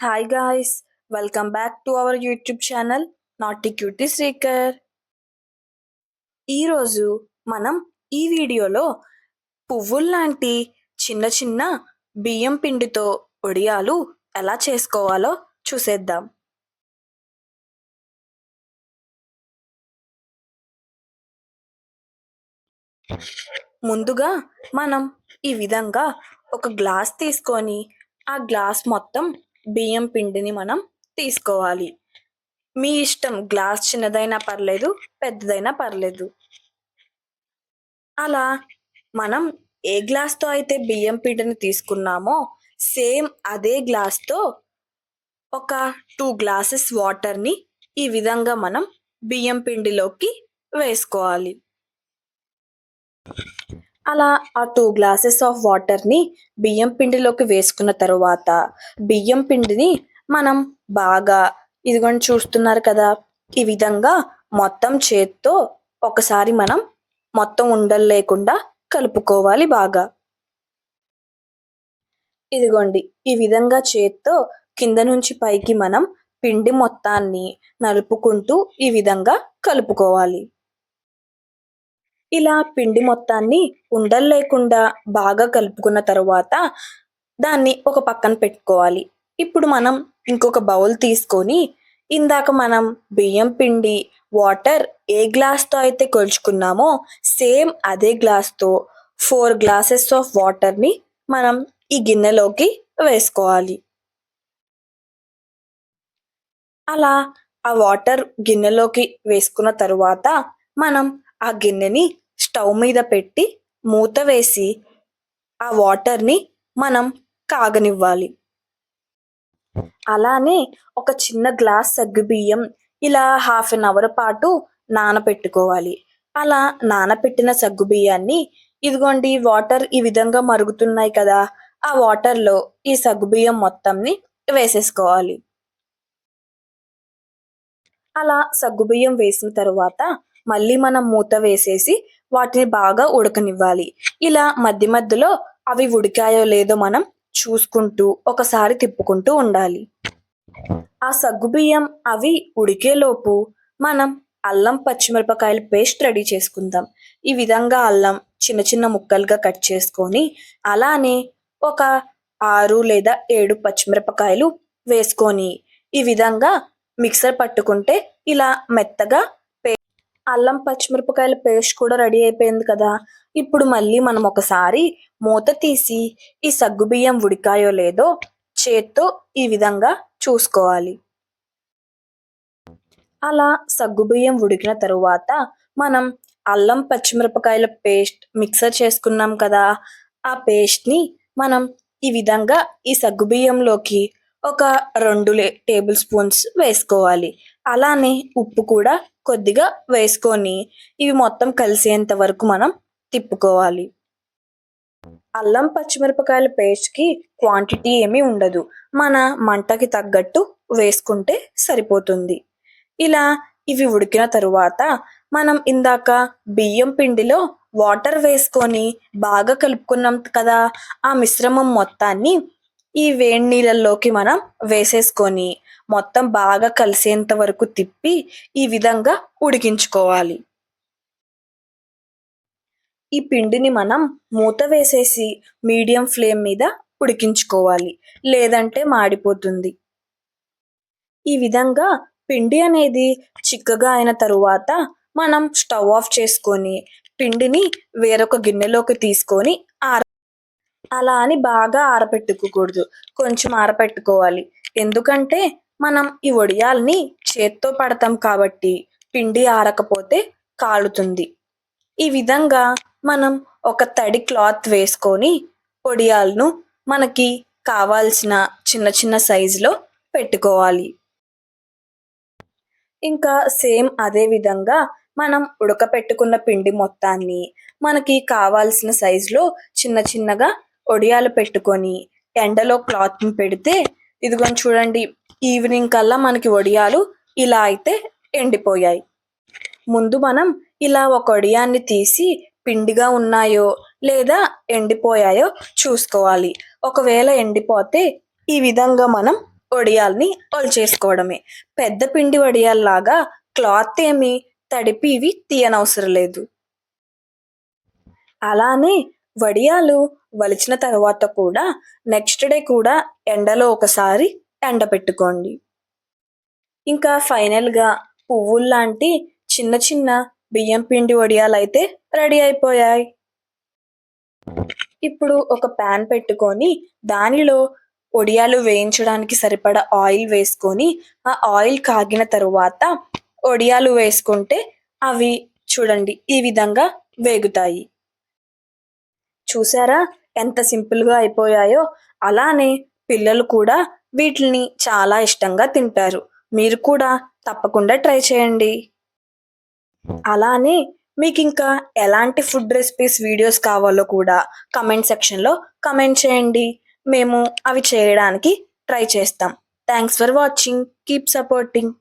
Hi guys welcome back to our YouTube channel naughty cutie Srikar ఈరోజు మనం ఈ వీడియోలో పువ్వుల్లాంటి చిన్న చిన్న బియ్యం పిండితో ఒడియాలు ఎలా చేసుకోవాలో చూసేద్దాం. ముందుగా మనం ఈ విధంగా ఒక గ్లాస్ తీసుకొని ఆ గ్లాస్ మొత్తం బియ్యం పిండిని మనం తీసుకోవాలి. మీ ఇష్టం. గ్లాస్ చిన్నదైనా పర్లేదు పెద్దదైనా పర్లేదు. అలా మనం ఏ గ్లాస్తో అయితే బియ్యం పిండిని తీసుకున్నామో సేమ్ అదే గ్లాస్తో ఒక టూ గ్లాసెస్ వాటర్ని ఈ విధంగా మనం బియ్యం పిండిలోకి వేసుకోవాలి. అలా ఆ టూ గ్లాసెస్ ఆఫ్ వాటర్ని బియ్యం పిండిలోకి వేసుకున్న తరువాత బియ్యం పిండిని మనం బాగా ఇదిగోండి చూస్తున్నారు కదా ఈ విధంగా మొత్తం చేత్తో ఒకసారి మనం మొత్తం ఉండలు లేకుండా కలుపుకోవాలి బాగా. ఇదిగోండి ఈ విధంగా చేత్తో కింద నుంచి పైకి మనం పిండి మొత్తాన్ని నలుపుకుంటూ ఈ విధంగా కలుపుకోవాలి. ఇలా పిండి మొత్తాన్ని ఉండలు లేకుండా బాగా కలుపుకున్న తర్వాత దాన్ని ఒక పక్కన పెట్టుకోవాలి. ఇప్పుడు మనం ఇంకొక బౌల్ తీసుకొని ఇందాక మనం బియ్యం పిండి వాటర్ ఏ గ్లాస్తో అయితే కొలుచుకున్నామో సేమ్ అదే గ్లాస్తో ఫోర్ గ్లాసెస్ ఆఫ్ వాటర్ని మనం ఈ గిన్నెలోకి వేసుకోవాలి. అలా ఆ వాటర్ గిన్నెలోకి వేసుకున్న తరువాత మనం ఆ గిన్నెని స్టవ్ మీద పెట్టి మూత వేసి ఆ వాటర్ని మనం కాగనివ్వాలి. అలానే ఒక చిన్న గ్లాస్ సగ్గుబియ్యం ఇలా హాఫ్ అన్ అవర్ పాటు నానపెట్టుకోవాలి. అలా నానపెట్టిన సగ్గుబియ్యాన్ని ఇదిగోండి వాటర్ ఈ విధంగా మరుగుతున్నాయి కదా ఆ వాటర్లో ఈ సగ్గుబియ్యం మొత్తంని వేసేసుకోవాలి. అలా సగ్గుబియ్యం వేసిన తరువాత మళ్ళీ మనం మూత వేసేసి వాటిని బాగా ఉడకనివ్వాలి. ఇలా మధ్య మధ్యలో అవి ఉడికాయో లేదో మనం చూసుకుంటూ ఒకసారి తిప్పుకుంటూ ఉండాలి. ఆ సగ్గుబియ్యం అవి ఉడికేలోపు మనం అల్లం పచ్చిమిరపకాయల పేస్ట్ రెడీ చేసుకుందాం. ఈ విధంగా అల్లం చిన్న చిన్న ముక్కలుగా కట్ చేసుకొని అలానే ఒక ఆరు లేదా ఏడు పచ్చిమిరపకాయలు వేసుకొని ఈ విధంగా మిక్సర్ పట్టుకుంటే ఇలా మెత్తగా అల్లం పచ్చిమిరపకాయల పేస్ట్ కూడా రెడీ అయిపోయింది కదా. ఇప్పుడు మళ్ళీ మనం ఒకసారి మూత తీసి ఈ సగ్గుబియ్యం ఉడికాయో లేదో చేత్తో ఈ విధంగా చూసుకోవాలి. అలా సగ్గుబియ్యం ఉడికిన తరువాత మనం అల్లం పచ్చిమిరపకాయల పేస్ట్ మిక్సర్ చేసుకున్నాం కదా. ఆ పేస్ట్ని మనం ఈ విధంగా ఈ సగ్గుబియ్యంలోకి ఒక రెండు టేబుల్ స్పూన్స్ వేసుకోవాలి. అలానే ఉప్పు కూడా కొద్దిగా వేసుకొని ఇవి మొత్తం కలిసేంత వరకు మనం తిప్పుకోవాలి. అల్లం పచ్చిమిరపకాయల పేస్ట్కి క్వాంటిటీ ఏమీ ఉండదు. మన మంటకి తగ్గట్టు వేసుకుంటే సరిపోతుంది. ఇలా ఇవి ఉడికిన తరువాత మనం ఇందాక బియ్యం పిండిలో వాటర్ వేసుకొని బాగా కలుపుకున్నాం కదా ఆ మిశ్రమం మొత్తాన్ని ఈ వేడి నీళ్ళల్లోకి మనం వేసేసుకొని మొత్తం బాగా కలిసేంత వరకు తిప్పి ఈ విధంగా ఉడికించుకోవాలి. ఈ పిండిని మనం మూత వేసేసి మీడియం ఫ్లేమ్ మీద ఉడికించుకోవాలి. లేదంటే మాడిపోతుంది. ఈ విధంగా పిండి అనేది చిక్కగా అయిన తరువాత మనం స్టవ్ ఆఫ్ చేసుకొని పిండిని వేరొక గిన్నెలోకి తీసుకొని ఆర అలా అని బాగా ఆరపెట్టుకోకూడదు. కొంచెం ఆరపెట్టుకోవాలి. ఎందుకంటే మనం ఈ వడియాల్ని చేత్తో పడతాం కాబట్టి పిండి ఆరకపోతే కాలుతుంది. ఈ విధంగా మనం ఒక తడి క్లాత్ వేసుకొని వడియాలను మనకి కావాల్సిన చిన్న చిన్న సైజులో పెట్టుకోవాలి. ఇంకా సేమ్ అదే విధంగా మనం ఉడకపెట్టుకున్న పిండి మొత్తాన్ని మనకి కావాల్సిన సైజులో చిన్న చిన్నగా ఒడియాలు పెట్టుకొని ఎండలో క్లాత్ని పెడితే ఇదిగోని చూడండి ఈవినింగ్ కల్లా మనకి వడియాలు ఇలా అయితే ఎండిపోయాయి. ముందు మనం ఇలా ఒక వడియాన్ని తీసి పిండిగా ఉన్నాయో లేదా ఎండిపోయాయో చూసుకోవాలి. ఒకవేళ ఎండిపోతే ఈ విధంగా మనం వడియాల్ని ఒలిచేసుకోవడమే పెద్ద పిండి వడియాల్లాగా క్లాత్ ఏమి తడిపి ఇవి తీయనవసరం లేదు. అలానే వడియాలు వలిచిన తర్వాత కూడా నెక్స్ట్ డే కూడా ఎండలో ఒకసారి ఎండబెట్టుకోండి ఇంకా ఫైనల్గా పువ్వుల్లాంటి చిన్న చిన్న బియ్యం పిండి వడియాలు అయితే రెడీ అయిపోయాయి. ఇప్పుడు ఒక ప్యాన్ పెట్టుకొని దానిలో వడియాలు వేయించడానికి సరిపడా ఆయిల్ వేసుకొని ఆ ఆయిల్ కాగిన తరువాత వడియాలు వేసుకుంటే అవి చూడండి ఈ విధంగా వేగుతాయి. చూసారా? ఎంత సింపుల్గా అయిపోయాయో. అలానే పిల్లలు కూడా వీటిని చాలా ఇష్టంగా తింటారు. మీరు కూడా తప్పకుండా ట్రై చేయండి. అలానే మీకు ఇంకా ఎలాంటి ఫుడ్ రెసిపీస్ వీడియోస్ కావాలో కూడా కమెంట్ సెక్షన్లో కమెంట్ చేయండి. మేము అవి చేయడానికి ట్రై చేస్తాం. Thanks for watching. Keep supporting.